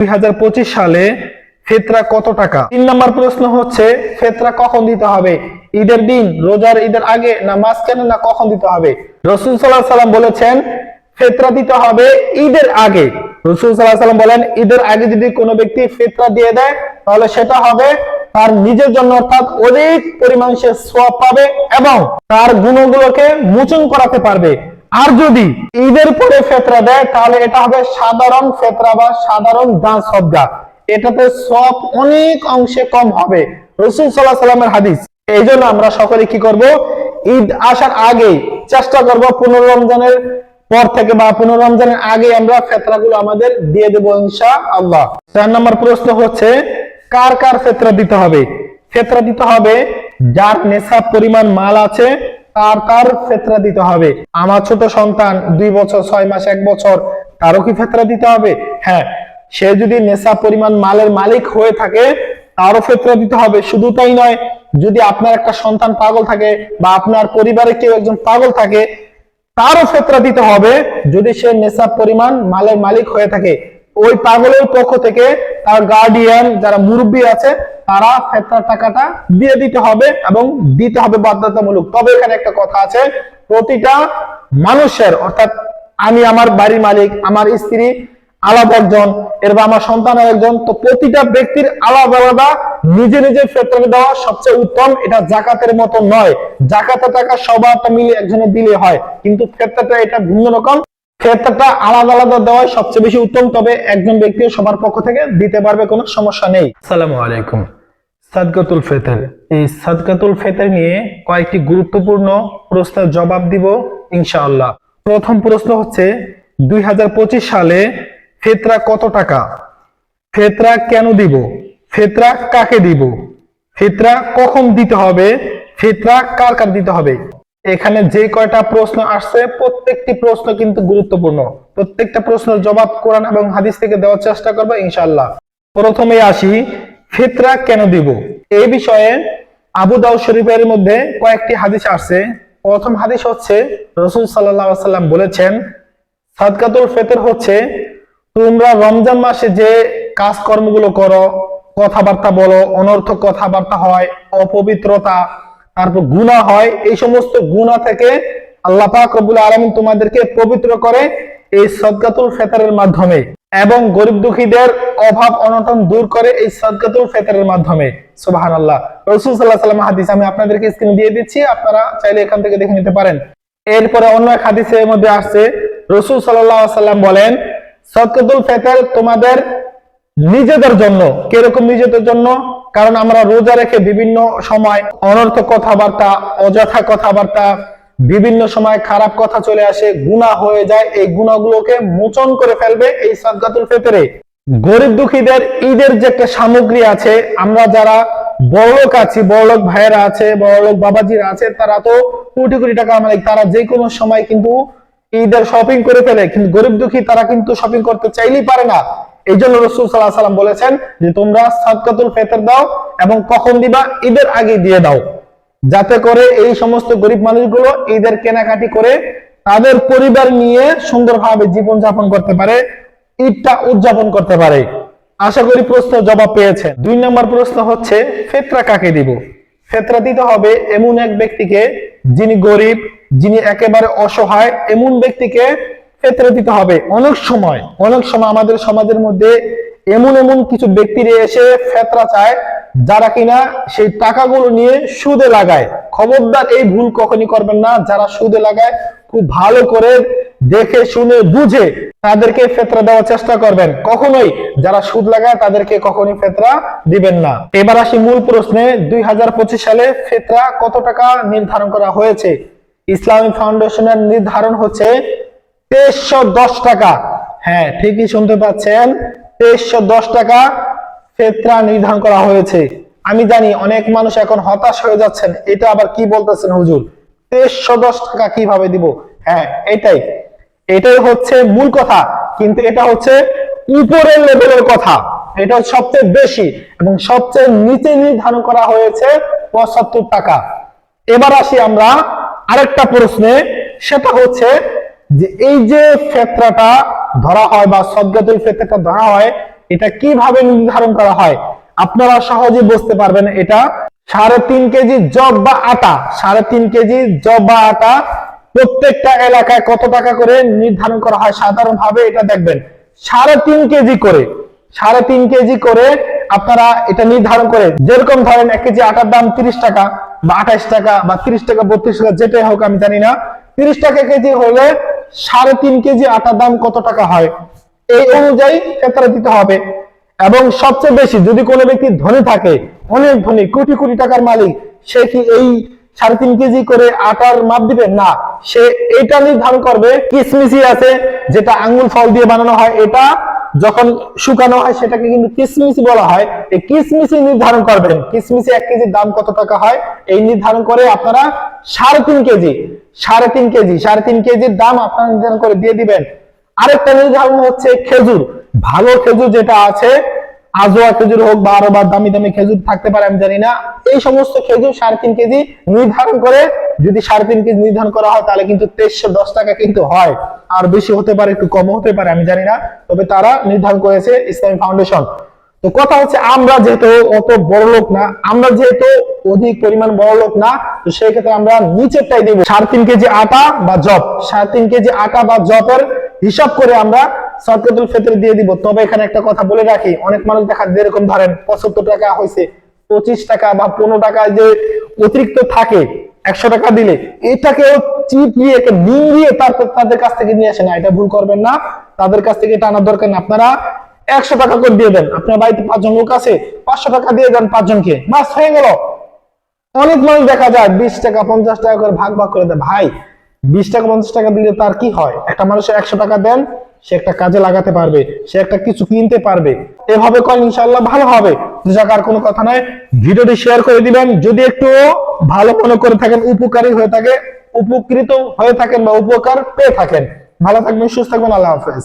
দুই সালে ফেতরা কত টাকা? তিন নম্বর প্রশ্ন হচ্ছে, ফেতরা কখন দিতে হবে? ঈদের দিন, রোজার ঈদের আগে, না মাঝখানে, না কখন দিতে হবে? রসুল সাল্লাহ সাল্লাম বলেছেন, ফেতরা দিতে হবে ঈদের আগে। রসুল সাল্লাহ সাল্লাম বলেন, ঈদের আগে যদি কোনো ব্যক্তি ফেতরা দিয়ে দেয়, তাহলে সেটা হবে তার নিজের জন্য অর্থাৎ অধিক পরিমাণ সে সোয়াব পাবে এবং তার গুণগুলোকে মোচন করাতে পারবে। আর যদি ঈদের পরে ফেতরা দেয়, তাহলে এটা হবে সাধারণ ফেতরা বা সাধারণ দান সবগা এটাতে সব অনেক অংশে কম হবে। রসুল সাল্লাহ সাল্লামের হাদিস। এই জন্য আমরা সকলে কি করব? ঈদ আসার আগে চেষ্টা করব পুনর রমজানের পর থেকে বা পুনর রমজানের আগে আমরা ফেতরাগুলো আমাদের দিয়ে দেবো ইনশা আল্লাহ চার নম্বর প্রশ্ন হচ্ছে, কার কার ফেতরা দিতে হবে? ফেতরা দিতে হবে যার নেশাব পরিমাণ মাল আছে তার তার ফেতরা দিতে হবে? আমার ছোট সন্তান, দুই বছর, ছয় মাস, এক বছর তারও কি ফেতরা দিতে হবে? হ্যাঁ সে যদি নেশা পরিমাণ মালের মালিক হয়ে থাকে, তারও ফেতরা দিতে হবে। শুধু তাই নয়, যদি আপনার একটা সন্তান পাগল থাকে বা আপনার পরিবারে কেউ একজন পাগল থাকে, তারও ফেতরা দিতে হবে। যদি সে নেশাব পরিমাণ মালের মালিক হয়ে থাকে ওই পাগলের পক্ষ থেকে তার গার্ডিয়ান যারা মুরব্বী আছে, তারা ফেতরার টাকাটা দিয়ে দিতে হবে এবং দিতে হবে বাধ্যতামূলক। তবে এখানে একটা কথা আছে, প্রতিটা মানুষের, অর্থাৎ আমি আমার বাড়ির মালিক, আমার স্ত্রী, আলাদা একজন, এরপর আমার সন্তান একজন, তো প্রতিটা ব্যক্তির আলাদা আলাদা নিজে নিজে ফেতরা দেওয়া সবচেয়ে উত্তম, এটা জাকাতের মতো নয়। জাকাতের টাকা সবারটা মিলে একজনে দিলে হয়, কিন্তু ফেতরাটা এটা ভিন্ন রকম। ফেতরাটা আলাদা আলাদা দেওয়া সবচেয়ে বেশি উত্তম, তবে একজন ব্যক্তি সবার পক্ষ থেকে দিতে পারবে কোনো সমস্যা নেই। আসসালামু আলাইকুম। সাদকাতুল ফেতর। এই সাদকাতুল ফেতর নিয়ে কয়েকটি গুরুত্বপূর্ণ প্রশ্নের জবাব দিব ইনশাআল্লাহ। প্রথম প্রশ্ন হচ্ছে, দুই হাজার পঁচিশ সালে ফেতরা কত টাকা? ফেতরা কেন দিব? ফেতরা কাকে দিব? ফেতরা কখন দিতে হবে? ফেতরা কার কার দিতে হবে? এখানে যে কয়টা প্রশ্ন আসছে, প্রত্যেকটি প্রশ্ন কিন্তু গুরুত্বপূর্ণ। প্রত্যেকটা প্রশ্নের জবাব কোরআন এবং হাদিস থেকে দেওয়ার চেষ্টা করব ইনশাল্লাহ প্রথমে আসি, ফিতরা কেন দিব? এই বিষয়ে আবু দাউদ শরীফের মধ্যে কয়েকটি হাদিস আসছে। প্রথম হাদিস হচ্ছে, রসুল সাল্লাহ সাল্লাম বলেছেন, সাদকাতুল ফেতর হচ্ছে, তোমরা রমজান মাসে যে কাজকর্মগুলো করো, কথাবার্তা বলো, অনর্থক কথাবার্তা হয়, অপবিত্রতা তারপর গুণা হয়, এই সমস্ত গুণা থেকে আল্লাহ পাক রব্বুল আলামিন তোমাদেরকে পবিত্র করে এই সদকাতুল ফেতারের মাধ্যমে এবং গরিব দুঃখীদের অভাব অনটন দূর করে এই সদকাতুল ফেতারের মাধ্যমে। সুবাহান আল্লাহ রসুল সাল্লাহ সাল্লাম হাদিস আমি আপনাদেরকে স্ক্রিন দিয়ে দিচ্ছি, আপনারা চাইলে এখান থেকে দেখে নিতে পারেন। এরপরে অন্য এক হাদিসের মধ্যে আসছে, রসুল সাল্লাহ সাল্লাম বলেন, সদকাতুল ফেতার তোমাদের নিজেদের জন্য, কীরকম নিজেদের জন্য? কারণ আমরা রোজা রেখে বিভিন্ন সময় অনর্থক কথাবার্তা, অযথা কথাবার্তা, বিভিন্ন সময় খারাপ কথা চলে আসে গুণা হয়ে যায়, এই গুণাগুলোকে মোচন করে ফেলবে এই সদকাতুল ফেতরে। গরিব দুঃখীদের ঈদের যে একটা সামগ্রী আছে, আমরা যারা বড়লোক আছি, বড়লোক ভাইয়েরা আছে, বড়লোক বাবাজিরা আছে, তারা তো কোটি কোটি টাকা মালিক, তারা যে কোনো সময় কিন্তু ঈদের শপিং করে ফেলে, কিন্তু গরিব দুঃখী তারা কিন্তু শপিং করতে চাইলেই পারে না। এই জন্য রসুল সাল্লাহ সাল্লাম বলেছেন যে, তোমরা সাদকাতুল ফেতর দাও এবং কখন দিবা? ঈদের আগে দিয়ে দাও। যাতে করে এই সমস্ত গরিব মানুষগুলো ঈদের কেনাকাটি করে তাদের পরিবার নিয়ে সুন্দরভাবে জীবন যাপন করতে পারে, ঈদটা উদযাপন করতে পারে। আশা করি প্রশ্ন জবাব পেয়েছেন। দুই নম্বর প্রশ্ন হচ্ছে, ফেতরা কাকে দিব? ফেতরা দিতে হবে এমন এক ব্যক্তিকে যিনি গরিব, যিনি একেবারে অসহায়, এমন ব্যক্তিকে ফেতরা দিতে হবে। অনেক সময় অনেক সময় আমাদের সমাজের মধ্যে এমন এমন কিছু ব্যক্তি এসে ফেতরা চায়, যারা কিনা সেই টাকাগুলো নিয়ে সুদে লাগায়। খবরদার এই ভুল কখনই করবেন না, যারা সুদে লাগায়, খুব ভালো করে দেখে, শুনে, বুঝে তাদেরকে ফেতরা দেওয়ার চেষ্টা করবেন। কখনোই যারা সুদ লাগায় তাদেরকে কখনোই ফেতরা দিবেন না। এবার আসি মূল প্রশ্নে, দুই হাজার পঁচিশ সালে ফেতরা কত টাকা নির্ধারণ করা হয়েছে? ইসলামী ফাউন্ডেশনের নির্ধারণ হচ্ছে তেইশশো দশ টাকা। হ্যাঁ ঠিকই শুনতে পাচ্ছেন। তেইশশো দশ টাকা ফেতরা নির্ধারণ করা হয়েছে। আমি জানি অনেক মানুষ এখন হতাশ হয়ে যাচ্ছেন। এটা আবার কি বলতেছেন হুজুর? তেইশশো দশ টাকা কীভাবে দিব? হ্যাঁ এটাই। এটাই হচ্ছে মূল কথা। কিন্তু এটা হচ্ছে উপরের লেভেলের কথা। এটা হচ্ছে সবচেয়ে বেশি এবং সবচেয়ে নিচে নির্ধারণ করা হয়েছে পঁচাত্তর টাকা। এবার আসি আমরা আরেকটা প্রশ্নে। সেটা হচ্ছে যে এই যে ফেতরাটা ধরা হয় বা সদগাতুল ফেতরাটা ধরা হয়, এটা কীভাবে নির্ধারণ করা হয়? আপনারা সহজে বুঝতে পারবেন এটা। সাড়ে তিন কেজি জব বা আটা, সাড়ে তিন কেজি জব বা আটা প্রত্যেকটা এলাকায় কত টাকা করে নির্ধারণ করা হয় সাধারণভাবে এটা দেখবেন। সাড়ে তিন কেজি করে, সাড়ে তিন কেজি করে আপনারা এটা নির্ধারণ করে, যেরকম ধরেন এক কেজি আটার দাম তিরিশ টাকা বা আঠাইশ টাকা বা তিরিশ টাকা, বত্রিশ টাকা, যেটাই হোক, আমি জানি না। তিরিশ টাকা কেজি হলে সাড়ে তিন কেজি আটার দাম কত টাকা হয়? এই অনুযায়ী ক্রেতারা দিতে হবে। এবং সবচেয়ে বেশি, যদি কোনো ব্যক্তি ধনী থাকে, অনেক ধনী, কোটি কোটি টাকার মালিক, সে কি এই সাড়ে তিন কেজি করে আটার মাপ দিবে? না, সে এটা নির্ধারণ করবে। কিসমিসি আছে, যেটা আঙ্গুল ফল দিয়ে বানানো হয়, এটা যখন শুকানো হয়, সেটাকে কিন্তু কিসমিসি বলা হয়। এই কিসমিসি নির্ধারণ করবেন। কিসমিসি এক কেজির দাম কত টাকা হয়? এই নির্ধারণ করে আপনারা সাড়ে তিন কেজি, সাড়ে তিন কেজি, সাড়ে তিন কেজির দাম আপনারা নির্ধারণ করে দিয়ে দিবেন। আরেকটা নির্ধারণ হচ্ছে খেজুর। ভালো খেজুর যেটা আছে আজোয়া খেজুর হোক বা আরও বা দামি দামি খেজুর থাকতে পারে, আমি জানি না। এই সমস্ত খেজুর সাড়ে তিন কেজি নির্ধারণ করে যদি সাড়ে তিন কেজি নির্ধারণ করা হয়, তাহলে কিন্তু তেইশশো দশ টাকা কিন্তু হয়। আর বেশি হতে পারে, একটু কম হতে পারে, আমি জানি না। তবে তারা নির্ধারণ করেছে ইসলামী ফাউন্ডেশন। তো কথা হচ্ছে, আমরা যেহেতু অত বড় লোক না, আমরা যেহেতু অধিক পরিমাণ বড় লোক না, তো সেই ক্ষেত্রে আমরা নিচেরটাই দিব। সাড়ে তিন কেজি আটা বা জব সাড়ে তিন কেজি আটা বা জবের হিসাব করে আমরা সরকাতুল ফেতরে দিয়ে দিব। তবে এখানে একটা কথা বলে রাখি, অনেক মানুষ দেখা যেরকম ধরেন পঁচাত্তর টাকা হয়েছে পঁচিশ টাকা বা পনেরো টাকা যে অতিরিক্ত থাকে, একশো টাকা দিলে, এটাকেও চিপিয়ে, একে নিয়ে তারপর তাদের কাছ থেকে নিয়ে আসে না। এটা ভুল করবেন না, তাদের কাছ থেকে এটা আনার দরকার না আপনারা একশো টাকা করে দিয়ে দেন। আপনার বাড়িতে পাঁচজন লোক আছে, পাঁচশো টাকা দিয়ে দেন পাঁচজনকে। বাস, হয়ে গেল। অনেক মানুষ দেখা যায় বিশ টাকা, পঞ্চাশ টাকা করে ভাগ ভাগ করে দেয়। ভাই, বিশ টাকা, পঞ্চাশ টাকা দিলে তার কি হয়? একটা মানুষের একশো টাকা দেন সে একটা কাজে লাগাতে পারবে, সে একটা কিছু কিনতে পারবে। এভাবে করেন ইনশাল্লাহ ভালো হবে। যাকার কোনো কথা নয় ভিডিওটি শেয়ার করে দিবেন। যদি একটু ভালো মনে করে থাকেন, উপকারী হয়ে থাকে, উপকৃত হয়ে থাকেন বা উপকার পেয়ে থাকেন। ভালো থাকবেন, সুস্থ থাকবেন, আল্লাহ হাফেজ।